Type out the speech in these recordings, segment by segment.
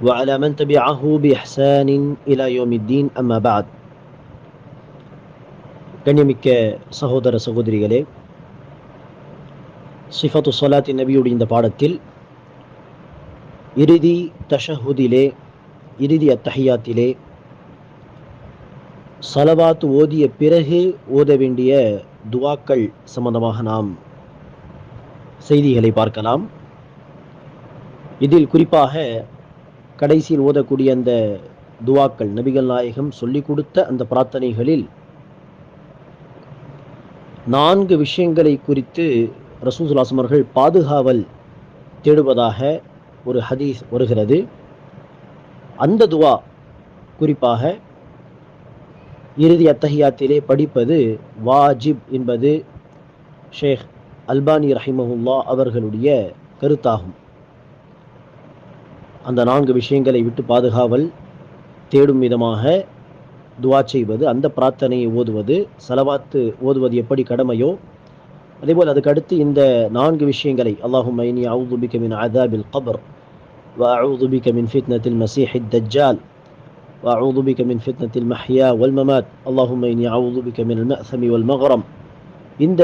وعلى من تبعه بإحسان إلى يوم الدين أما بعد கண்ணியமிக்க சகோதர சகோதரிகளே சிஃபத்து சொலாத்தி நபியுடைய இந்த பாடத்தில் இறுதி தஷஹுதிலே இறுதி அத்தஹியாத்திலே சலவாத் ஓதிய பிறகு ஓத வேண்டிய துவாக்கள் சம்பந்தமாக நாம் செய்திகளை பார்க்கலாம் இதில் குறிப்பாக கடைசியில் ஓதக்கூடிய அந்த துவாக்கள் நபிகள் நாயகம் சொல்லிக் கொடுத்த அந்த பிரார்த்தனைகளில் நான்கு விஷயங்களை குறித்து ரசூசுலாசமர்கள் பாதுகாவல் தேடுவதாக ஒரு ஹதீஸ் வருகிறது. அந்த துவா குறிப்பாக இறுதி அத்தஹியாத்திலே படிப்பது வாஜிப் என்பது ஷேக் அல்பானி ரஹிமஹுல்லா அவர்களுடைய கருத்தாகும். அந்த நான்கு விஷயங்களை விட்டு பாதுகாவல் தேடும் விதமாக துவா செய்வது அந்த பிரார்த்தனையை ஓதுவது சலவாத்து ஓதுவது எப்படி கடமையோ அதேபோல் அதுக்கு அடுத்து இந்த நான்கு விஷயங்களை அல்லாஹும் ஐனி அவுது பிக மின் அதாபில் கபர் وأعوذ بك من فتنة المسيح الدجال وأعوذ بك من فتنة المحيا والممات اللهم إني أعوذ بك من المأثم والمغرم இந்த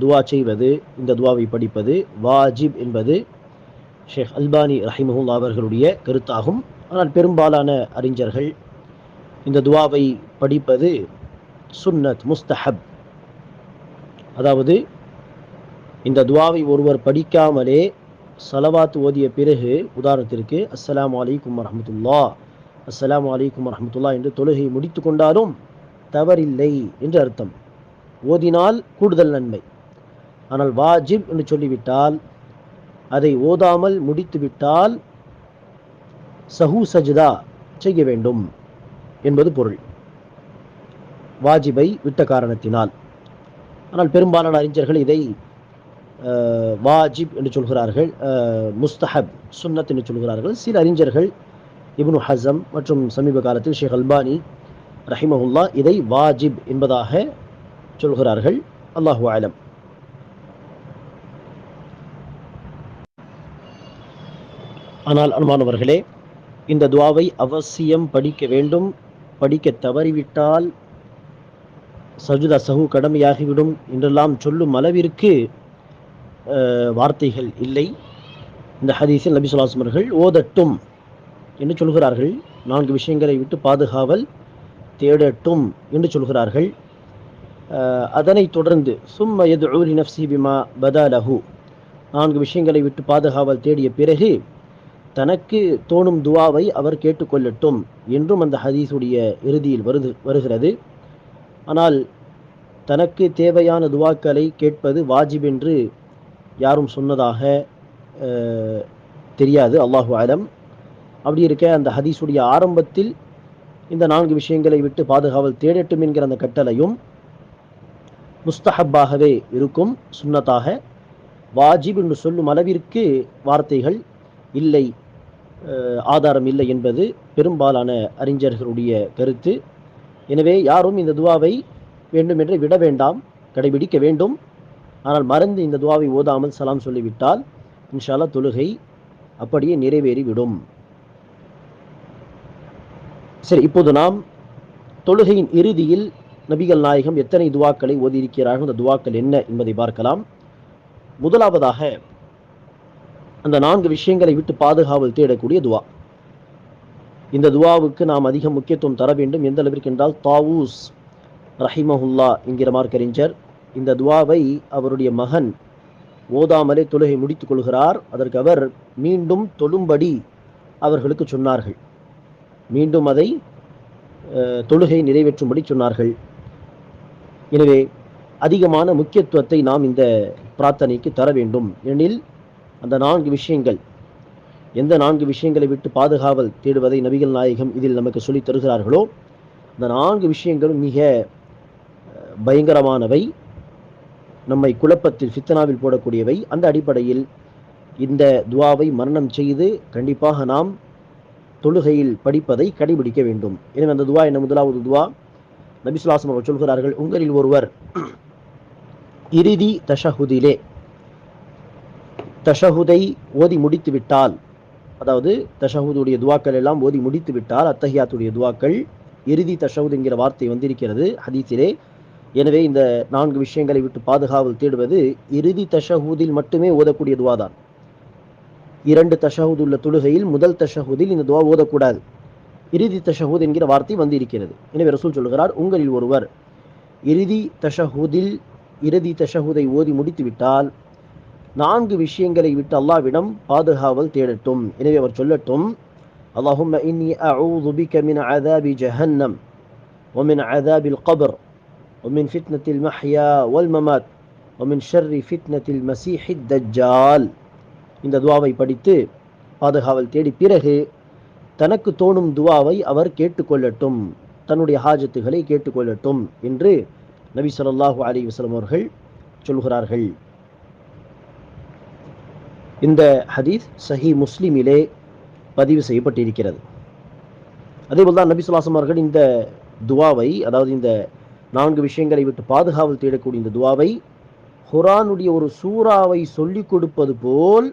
துவா செய்வது இந்த துவாவை படிப்பது வாஜிப் என்பது ஷேக் அல்பானி ரஹிமஹுல்லா அவர்களுடைய கருத்தாகும். ஆனால் பெரும்பாலான அறிஞர்கள் இந்த துவாவை படிப்பது சுன்னத் முஸ்தஹப். அதாவது இந்த துவாவை ஒருவர் படிக்காமலே சலவாத் ஓதிய பிறகு உதாரணத்திற்கு அஸ்லாம் அலைக்கும் வரமத்துல்லா அஸ்லாம் அலைக்கும் வரமத்துல்லா என்று தொழுகை முடித்து கொண்டாலும் தவறில்லை என்று அர்த்தம். ஓதினால் கூடுதல் நன்மை. ஆனால் வாஜிப் என்று சொல்லிவிட்டால் அதை ஓதாமல் முடித்துவிட்டால் சஹூ சஜிதா செய்ய வேண்டும் என்பது பொருள். வாஜிபை விட்ட காரணத்தினால். ஆனால் பெரும்பாலான அறிஞர்கள் இதை வாஜிப் என்று சொல்கிறார்கள் முஸ்தஹப் சுன்னத் என்று சொல்கிறார்கள். சில அறிஞர்கள் இப்னு ஹசம் மற்றும் சமீப காலத்தில் ஷேக் அல்பானி ரஹிமஹுல்லா இதை வாஜிப் என்பதாக சொல்கிறார்கள். அல்லாஹு ஆலம் ஆனால் அன்பானவர்களே இந்த துவாவை அவசியம் படிக்க வேண்டும். படிக்க தவறிவிட்டால் சஜுதா சஹு கடமையாகிவிடும் என்றெல்லாம் சொல்லும் அளவிற்கு வார்த்தைகள் இல்லை. இந்த ஹதீஸில் நபி சொல்லாசம் அவர்கள் ஓதட்டும் என்று சொல்கிறார்கள். நான்கு விஷயங்களை விட்டு பாதுகாவல் தேடட்டும் என்று சொல்கிறார்கள். அதனைத் தொடர்ந்து சும்ம எது ஊரி நப்சி பிமா பதாலஹு நான்கு விஷயங்களை விட்டு பாதுகாவல் தேடிய பிறகு தனக்கு தோணும் துவாவை அவர் கேட்டுக்கொள்ளட்டும் என்றும் அந்த ஹதீஸுடைய இறுதியில் வருது வருகிறது. ஆனால் தனக்கு தேவையான துவாக்களை கேட்பது வாஜிப் என்று யாரும் சொன்னதாக தெரியாது. அல்லாஹு ஆலம் அப்படி இருக்க அந்த ஹதீஸுடைய ஆரம்பத்தில் இந்த நான்கு விஷயங்களை விட்டு பாதுகாவல் தேடட்டும் என்கிற அந்த கட்டளையும் முஸ்தஹப்பாகவே இருக்கும் சுன்னத்தாக. வாஜிப் என்று சொல்லும் அளவிற்கு வார்த்தைகள் இல்லை. ஆதாரம் இல்லை என்பது பெரும்பாலான அறிஞர்களுடைய கருத்து. எனவே யாரும் இந்த துவாவை வேண்டுமென்று விட வேண்டாம் கடைபிடிக்க வேண்டும். ஆனால் மறந்து இந்த துவாவை ஓதாமல் சலாம் சொல்லிவிட்டால் இன்ஷால்லா தொழுகை அப்படியே நிறைவேறிவிடும். சரி இப்போது நாம் தொழுகையின் இறுதியில் நபிகள் நாயகம் எத்தனை துவாக்களை ஓதியிருக்கிறார்கள் அந்த துவாக்கள் என்ன என்பதை பார்க்கலாம். முதலாவதாக அந்த நான்கு விஷயங்களை விட்டு பாதுகாவல் தேடக்கூடிய துவா. இந்த துவாவுக்கு நாம் அதிக முக்கியத்துவம் தர வேண்டும். எந்த அளவிற்கு என்றால் தாவூஸ் ரஹிமஹுல்லா என்கிற மார்க்கறிஞர் இந்த துவாவை அவருடைய மகன் ஓதாமலே தொழுகை முடித்துக் கொள்கிறார். அதற்கு அவர் மீண்டும் தொழும்படி அவர்களுக்கு சொன்னார்கள். மீண்டும் அதை தொழுகை நிறைவேற்றும்படி சொன்னார்கள். எனவே அதிகமான முக்கியத்துவத்தை நாம் இந்த பிரார்த்தனைக்கு தர வேண்டும். ஏனெனில் அந்த நான்கு விஷயங்கள். எந்த நான்கு விஷயங்களை விட்டு பாதுகாவல் தேடுவதை நபிகள் நாயகம் இதில் நமக்கு சொல்லித் தருகிறார்களோ அந்த நான்கு விஷயங்களும் மிக பயங்கரமானவை. நம்மை குழப்பத்தில் ஃபித்தனாவில் போடக்கூடியவை. அந்த அடிப்படையில் இந்த துவாவை மரணம் செய்து கண்டிப்பாக நாம் தொழுகையில் படிப்பதை கடைபிடிக்க வேண்டும். எனவே அந்த துவா என்ன? முதலாவது துவா. நபிசுல்லாசம் அவர்கள் சொல்கிறார்கள் உங்களில் ஒருவர் இறுதி தஷஹுதிலே தஷஹுதை ஓதி முடித்து விட்டால் அதாவது தஷஹுதுடைய துவாக்கள் எல்லாம் ஓதி முடித்து விட்டால் அத்தஹியாத்துடைய துவாக்கள் இறுதி தஷஹுத் என்கிற வார்த்தை வந்திருக்கிறது ஹதீஸிலே. எனவே இந்த நான்கு விஷயங்களை விட்டு பாதுகாவல் தேடுவது இறுதி தஷஹூதில் மட்டுமே ஓதக்கூடிய துவா தான் இரண்டு தஷஹூத் உள்ள தொழுகையில் முதல் தஷஹூதில் இந்த துவா ஓதக்கூடாது. இறுதி தஷஹூத் என்கிற வார்த்தை வந்து இருக்கிறது எனவே ரசூல் சொல்கிறார் உங்களில் ஒருவர் இறுதி தஷஹூதில் இறுதி தஷஹூதை ஓதி முடித்துவிட்டால் நான்கு விஷயங்களை விட்டு அல்லாவிடம் பாதுகாவல் தேடட்டும் எனவே அவர் சொல்லட்டும் اللهم إني أعوذ بك من عذاب جهنم ومن عذاب القبر ومن فتنة المحيا والممات ومن شر فتنة المسيح الدجال இந்த துவாவை படித்து பாதுகாவல் தேடி பிறகு தனக்கு தோணும் துவாவை அவர் கேட்டுக்கொள்ளட்டும் தன்னுடைய ஹாஜத்துகளை கேட்டுக்கொள்ளட்டும் என்று நபி ஸல்லல்லாஹு அலைஹி வஸல்லம் அவர்கள் சொல்கிறார்கள் இந்த ஹதீஸ் சஹி முஸ்லிமிலே பதிவு செய்யப்பட்டிருக்கிறது. அதேபோல் தான் நபி சொல்லாசம் அவர்கள் இந்த துவாவை அதாவது இந்த நான்கு விஷயங்களை விட்டு பாதுகாவல் தேடக்கூடிய இந்த துவாவை குரானுடைய ஒரு சூறாவை சொல்லிக் கொடுப்பது போல்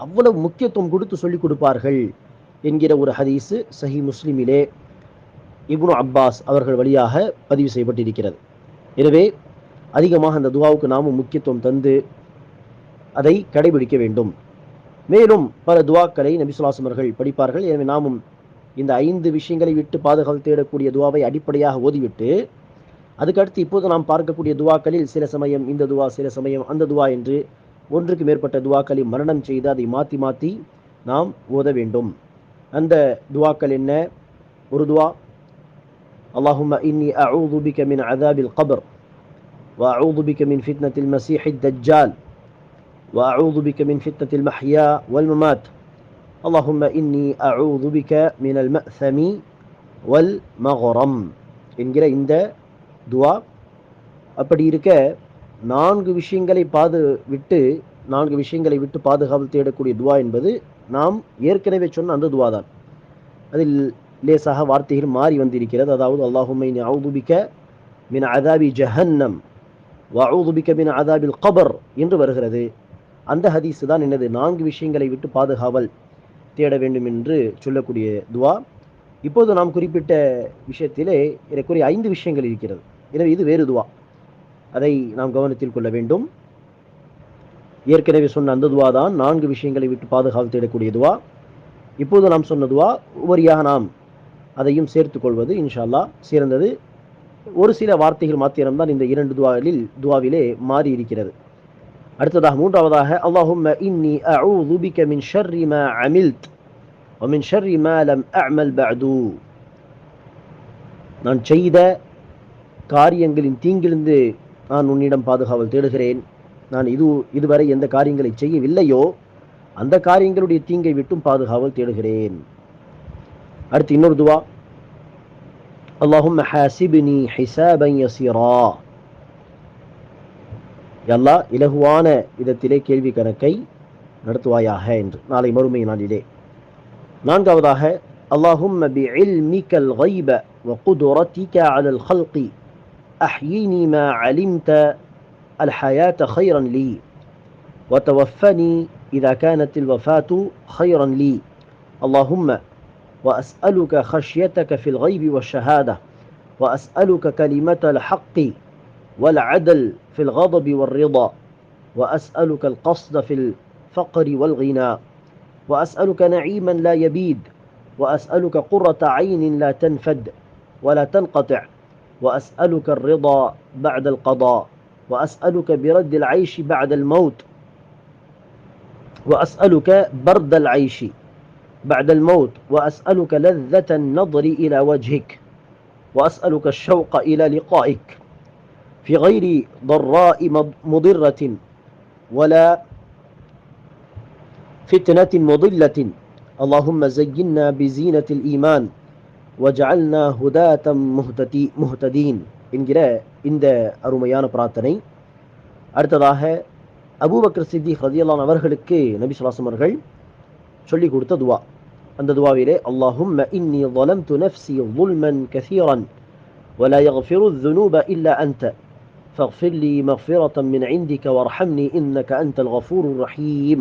அவ்வளவு முக்கியத்துவம் கொடுத்து சொல்லிக் கொடுப்பார்கள் என்கிற ஒரு ஹதீஸு சஹி முஸ்லிமிலே இப்னு அப்பாஸ் அவர்கள் வழியாக பதிவு செய்யப்பட்டிருக்கிறது. எனவே அதிகமாக அந்த துவாவுக்கு நாமும் முக்கியத்துவம் தந்து அதை கடைபிடிக்க வேண்டும் மேலும் பல துவாக்களை நபிசுல்லாசம் அவர்கள் படிப்பார்கள் எனவே நாமும் இந்த ஐந்து விஷயங்களை விட்டு பாதுகாவல் தேடக்கூடிய துவாவை அடிப்படையாக ஓதிவிட்டு அதுக்கடுத்து இப்போது நாம் பார்க்கக்கூடிய துவாக்களில் சில சமயம் இந்த துவா சில சமயம் அந்த துவா என்று ஒன்றுக்கு மேற்பட்ட துவாக்களை மரணம் செய்து அதை மாற்றி மாற்றி நாம் ஓத வேண்டும் அந்த துவாக்கள் என்ன ஒரு துவா اللهم إني أعوذ بك من عذاب القبر وأعوذ بك من فتنة المسيح الدجال وأعوذ بك من فتنة المحيا والممات اللهم إني أعوذ بك من المأثم والمغرم என்கிற இந்த துவா அப்படி இருக்க நான்கு விஷயங்களை பாது விட்டு நான்கு விஷயங்களை விட்டு பாதுகாவல் தேடக்கூடிய துவா என்பது நாம் ஏற்கனவே சொன்ன அந்த துவா தான் அதில் லேசாக வார்த்தைகள் மாறி வந்திருக்கிறது அதாவது அல்லாஹுமை அவுதுபிக்க மின் அதாபி ஜஹன்னம் வவுதுபிக்க மின் அதாபில் கபர் என்று வருகிறது அந்த ஹதீஸ் தான் என்னது? நான்கு விஷயங்களை விட்டு பாதுகாவல் தேட வேண்டும் என்று சொல்லக்கூடிய துவா. இப்போது நாம் குறிப்பிட்ட விஷயத்திலே எனக்குரிய ஐந்து விஷயங்கள் இருக்கிறது. எனவே இது வேறு துவா. அதை நாம் கவனத்தில் கொள்ள வேண்டும். ஏற்கனவே சொன்ன அந்த துவா தான் நான்கு விஷயங்களை விட்டு பாதுகாவல் தேடக்கூடிய துவா. இப்போது நாம் சொன்ன துவா உபரியாக நாம் அதையும் சேர்த்துக் கொள்வது இன்ஷால்லா சிறந்தது. ஒரு சில வார்த்தைகள் மாத்திரம்தான் இந்த இரண்டு துவாவில் துவாவிலே மாறி இருக்கிறது அடுத்ததாக மூன்றாவதாக அல்லாஹும்ம இன்னி அஊது பிக மின் ஷர்ரி மா அமில்த் ومن شر ما لم أعمل بعد நான் செய்த காரியங்களின் தீங்கிலிருந்து நான் உன்னிடம் பாதுகாவல் தேடுகிறேன் நான் இது இதுவரை எந்த காரியங்களை செய்யவில்லையோ அந்த காரியங்களுடைய தீங்கை விட்டும் பாதுகாவல் தேடுகிறேன் அடுத்து இன்னொரு துவா اللهم حاسبني حسابا يسيرا யல்லா இலகுவான விதத்திலே கேள்வி கணக்கை நடத்துவாயாக என்று நாளை மறுமை நாளிலே நான்காவதாக اللهم بعلمك الغيب وقدرتك على الخلق أحييني ما علمت الحياة خيرا لي وتوفني إذا كانت الوفاة خيرا لي اللهم وأسألك خشيتك في الغيب والشهادة وأسألك كلمة الحق والعدل في الغضب والرضا وأسألك القصد في الفقر والغنى وأسألك نعيما لا يبيد وأسألك قرة عين لا تنفد ولا تنقطع وأسألك الرضا بعد القضاء وأسألك برد العيش بعد الموت وأسألك برد العيش بعد الموت وأسألك لذة النظر إلى وجهك وأسألك الشوق إلى لقائك. في غير ضراء مضرة ولا فتنة مضلة اللهم زينا بزينة الإيمان وجعلنا هداة مهتدي முஹ்ததீன் என்கிற இந்த அருமையான பிரார்த்தனை அடுத்ததாக அபூபக்கர் சித்திக் ரதியல்லான் அவர்களுக்கு நபி சொல்லாசம் அவர்கள் சொல்லிக் கொடுத்த துவா அந்த துவாவிலே அல்லாஹும் இன்னி ظلمت نفسي ظلما كثيرا ولا يغفر الذنوب إلا أنت فاغفر لي مغفرة من عندك وارحمني إنك أنت الغفور الرحيم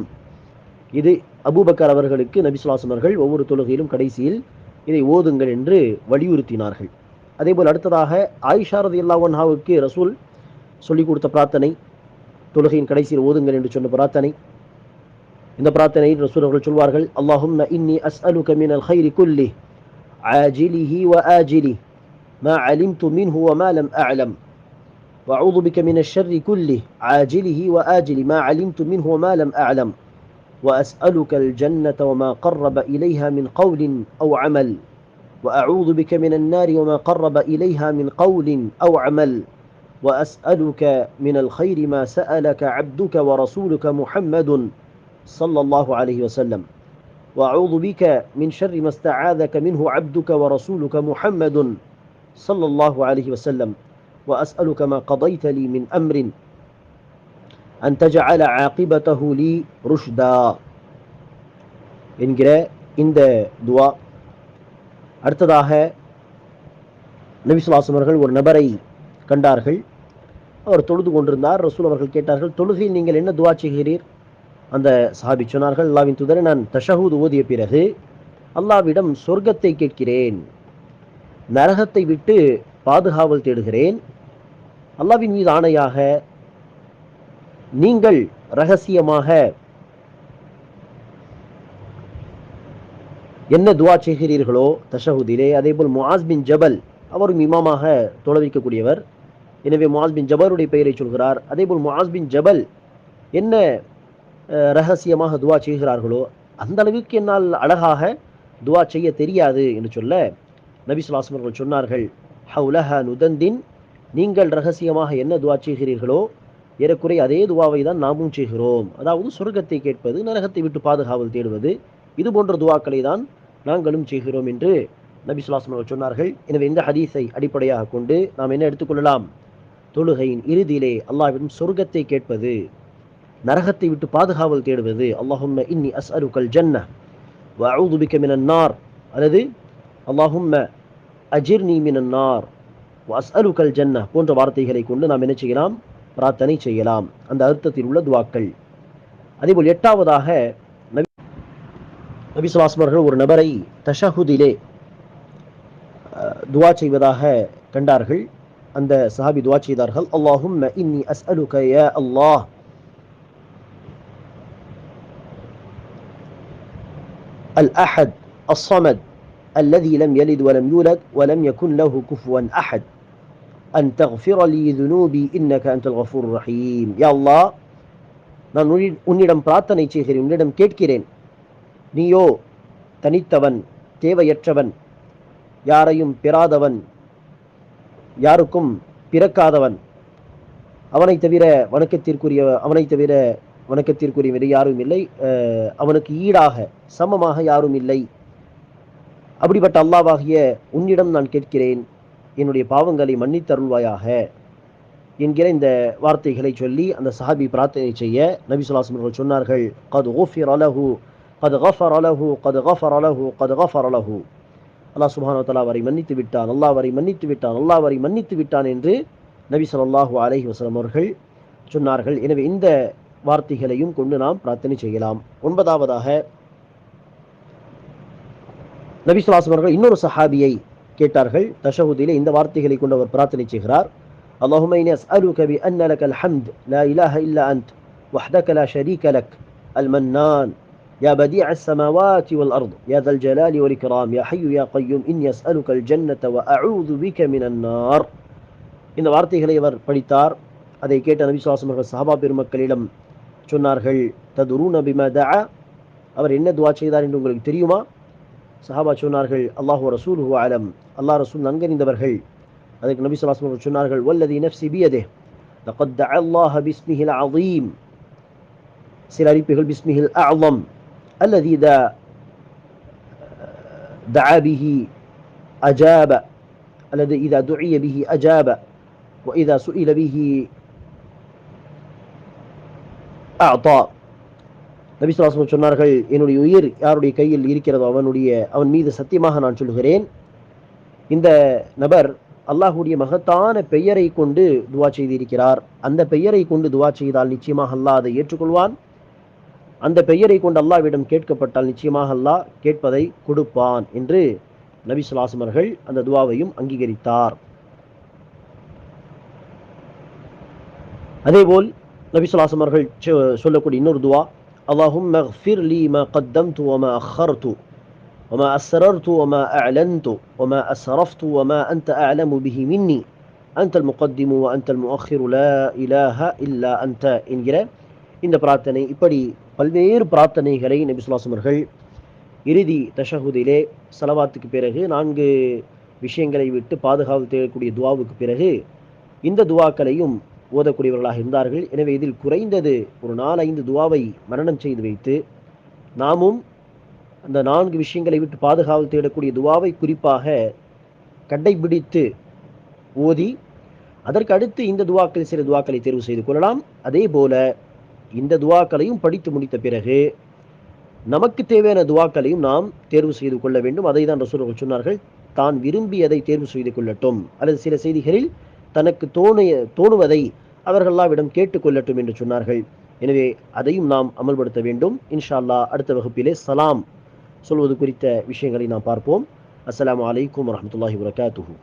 இது அபூபக்கர் அவர்களுக்கு நபி சொல்லாசம் அவர்கள் ஒவ்வொரு தொழுகையிலும் கடைசியில் இதை ஓதுங்கள் என்று வலியுறுத்தினார்கள் அதேபோல் அடுத்ததாக ஆயிஷா ரதியல்லாஹு அன்ஹாவுக்கு ரசூல் சொல்லிக் கொடுத்த பிரார்த்தனை தொழுகையின் கடைசியில் ஓதுங்கள் என்று சொன்ன பிரார்த்தனை இந்த பிரார்த்தனையில் ரசூல் அவர்கள் சொல்வார்கள் அல்லாஹும்ம இன்னி அஸ்அலுக மினல் கைரி குல்லி ஆஜிலிஹி வ ஆஜிலி ما علمت منه وما لم أعلم وأعوذ بك من الشر كله عاجله وآجل ما علمت منه وما لم أعلم. وأسألك الجنة وما قرب إليها من قول أو عمل. وأعوذ بك من النار وما قرب إليها من قول أو عمل. وأسألك من الخير ما سألك عبدك ورسولك محمد صلى الله عليه وسلم. وأعوذ بك من شر ما استعاذك منه عبدك ورسولك محمد صلى الله عليه وسلم. وأسألك ما قضيت لي من أمر أن تجعل عاقبته لي رشدا என்கிற இந்த துவா அடுத்ததாக நபிசுலாசம் அவர்கள் ஒரு நபரை கண்டார்கள் அவர் தொழுது கொண்டிருந்தார் ரசூல் அவர்கள் கேட்டார்கள் தொழுகையில் நீங்கள் என்ன துவா செய்கிறீர் அந்த சஹாபி சொன்னார்கள் அல்லாவின் தூதரை நான் தஷஹூத் ஓதிய பிறகு அல்லாவிடம் சொர்க்கத்தை கேட்கிறேன் நரகத்தை விட்டு பாதுகாவல் தேடுகிறேன் அல்லாவின் மீது ஆணையாக நீங்கள் ரகசியமாக என்ன துவா செய்கிறீர்களோ தஷஹுதிலே அதேபோல் முஆஸ் பின் ஜபல் அவரும் இமாமாக தொலைவிக்கக்கூடியவர் எனவே முஆஸ் பின் ஜபருடைய பெயரை சொல்கிறார். அதேபோல் முஆஸ் பின் ஜபல் என்ன ரகசியமாக துவா செய்கிறார்களோ அந்த அளவுக்கு என்னால் அழகாக துவா செய்ய தெரியாது என்று சொல்ல நபி சுல்லாஸ்லம் அவர்கள் சொன்னார்கள். ஹவுலஹ நுதந்தின் நீங்கள் ரகசியமாக என்ன துவா செய்கிறீர்களோ ஏறக்குறை அதே துவாவை தான் நாமும் செய்கிறோம். அதாவது சொர்க்கத்தை கேட்பது நரகத்தை விட்டு பாதுகாவல் தேடுவது இது போன்ற துவாக்களை தான் நாங்களும் செய்கிறோம் என்று நபி சுல்லாஸ்லம் அவர்கள் சொன்னார்கள். எனவே இந்த ஹதீஸை அடிப்படையாக கொண்டு நாம் என்ன எடுத்துக்கொள்ளலாம் தொழுகையின் இறுதியிலே அல்லாவிடம் சொர்க்கத்தை கேட்பது நரகத்தை விட்டு பாதுகாவல் தேடுவது. அல்லாஹும் இன்னி அஸ்அலுக்கல் ஜன்ன வ அஊது பிக அல்லது அல்லாஹும் அஜிர்னி மினன் நார். வசருக்கல் ஜன்ன போன்ற வார்த்தைகளை கொண்டு நாம் என்ன செய்யலாம்? பிரார்த்தனை செய்யலாம். அந்த அர்த்தத்தில் உள்ள துவாக்கள். அதேபோல் எட்டாவதாக நபி நபிசுவாஸ்மர்கள் ஒரு நபரை தஷஹுதிலே துவா செய்வதாக கண்டார்கள். அந்த சஹாபி துவா செய்தார்கள். அல்லாஹும் இன்னி அஸ்அலுக யா அல்லாஹ். அல் அஹத் அஸ்ஸமத் الذي لم يلد ولم يولد ولم يكن له كفوا أحد أن تغفر لي ذنوبي إنك أنت الغفور الرحيم يا الله நான் உன்னிடம் உன்னிடம் பிரார்த்தனை செய்கிறேன் உன்னிடம் கேட்கிறேன் நீயோ தனித்தவன் தேவையற்றவன் யாரையும் பெறாதவன் யாருக்கும் பிறக்காதவன் அவனை தவிர வணக்கத்திற்குரிய அவனை தவிர வணக்கத்திற்குரிய வேறு யாரும் இல்லை அஹ், அவனுக்கு ஈடாக சமமாக யாரும் இல்லை அப்படிப்பட்ட அல்லாவாகிய உன்னிடம் நான் கேட்கிறேன். என்னுடைய பாவங்களை மன்னித்தருள்வாயாக. என்கிற இந்த வார்த்தைகளை சொல்லி அந்த சஹாபி பிரார்த்தனை செய்ய நபி சுல்லாசம் அவர்கள் சொன்னார்கள். கது ஓஃபிர் அலஹு கது கஃபர் அலஹு கது கஃபர் அலஹு கது கஃபர் அலஹு அல்லாஹ் சுப்ஹானஹு தலா தஆலா அவரை மன்னித்து விட்டான். அல்லாஹ் அவரை மன்னித்து விட்டான். அல்லாஹ் அவரை மன்னித்து விட்டான் என்று நபி சொல்லாஹு அலஹி வசலம் அவர்கள் சொன்னார்கள். எனவே இந்த வார்த்தைகளையும் கொண்டு நாம் பிரார்த்தனை செய்யலாம். ஒன்பதாவதாக நபி ஸல்லல்லாஹு அலைஹி அவர்கள் இன்னொரு சஹாபியை கேட்டார்கள் தஷஹுதிலே இந்த வார்த்தைகளை கொண்டு அவர் பிரார்த்தனை செய்கிறார் اللهم إني أسألك بأن لك الحمد لا إله إلا أنت وحدك لا شريك لك المنان يا بديع السماوات والأرض يا ذا الجلال والإكرام يا حي يا قيوم إني أسألك الجنة وأعوذ بك من النار இந்த வார்த்தைகளை அவர் படித்தார் அதை கேட்ட நபி சுவாசம் அவர்கள் சஹாபா பெருமக்களிடம் சொன்னார்கள் ததுரூன பிமா தஆ அவர் என்ன துவா செய்தார் என்று உங்களுக்கு தெரியுமா صحابة شنارخل الله ورسوله أعلم. الله رسول ننقل دبرخل هذا النبي صلى الله عليه وسلم شنارخل والذي نفسي بيده لقد دعا الله باسمه العظيم. سلالي بيخل باسمه الأعظم. الذي دا آه، دعا به أجاب. الذي إذا دعي به أجاب. وإذا سئل به أعطى. நபி சொன்னார்கள் என்னுடைய உயிர் யாருடைய கையில் இருக்கிறதோ அவனுடைய அவன் மீது சத்தியமாக நான் சொல்லுகிறேன். இந்த நபர் அல்லாஹுடைய மகத்தான பெயரை கொண்டு துவா செய்திருக்கிறார். அந்த பெயரை கொண்டு துவா செய்தால் நிச்சயமாக அல்லாஹ் அதை ஏற்றுக்கொள்வான். அந்த பெயரை கொண்டு அல்லாவிடம் கேட்கப்பட்டால் நிச்சயமாக அல்லாஹ் கேட்பதை கொடுப்பான் என்று நபி சுலாசமர்கள் அந்த துவாவையும் அங்கீகரித்தார். அதேபோல் நபி சுலாசமர்கள் சொ- சொல்லக்கூடிய இன்னொரு துவா اللهم اغفر لي ما قدمت وما أخرت وما أسررت وما أعلنت وما أسرفت وما أنت أعلم به مني أنت المقدم وأنت المؤخر لا إله إلا أنت என்கிற இந்த பிரார்த்தனை இப்படி பல்வேறு பிரார்த்தனைகளை நபி சுல்லாசம் அவர்கள் இறுதி தஷஹுதிலே சலவாத்துக்கு பிறகு நான்கு விஷயங்களை விட்டு பாதுகாப்பு தேடக்கூடிய துவாவுக்கு பிறகு இந்த துவாக்களையும் ஓதக்கூடியவர்களாக இருந்தார்கள். எனவே இதில் குறைந்தது ஒரு நாலைந்து துவாவை மரணம் செய்து வைத்து நாமும் அந்த நான்கு விஷயங்களை விட்டு பாதுகாவல் தேடக்கூடிய துவாவை குறிப்பாக கடைபிடித்து ஓதி அதற்கு அடுத்து இந்த துவாக்கள் சில துவாக்களை தேர்வு செய்து கொள்ளலாம். அதே போல இந்த துவாக்களையும் படித்து முடித்த பிறகு நமக்கு தேவையான துவாக்களையும் நாம் தேர்வு செய்து கொள்ள வேண்டும். அதை தான் ரசூலர்கள் சொன்னார்கள். தான் விரும்பி அதை தேர்வு செய்து கொள்ளட்டும். அல்லது சில செய்திகளில் தனக்கு தோணிய தோணுவதை அவர்களாவிடம் கேட்டுக்கொள்ளட்டும் என்று சொன்னார்கள். எனவே அதையும் நாம் அமல்படுத்த வேண்டும். இன்ஷா அல்லாஹ் அடுத்த வகுப்பிலே சலாம் சொல்வது குறித்த விஷயங்களை நாம் பார்ப்போம். அஸ்லாம் அலைக்கும் வரமத்துல்லாஹி வரகாத்துஹூ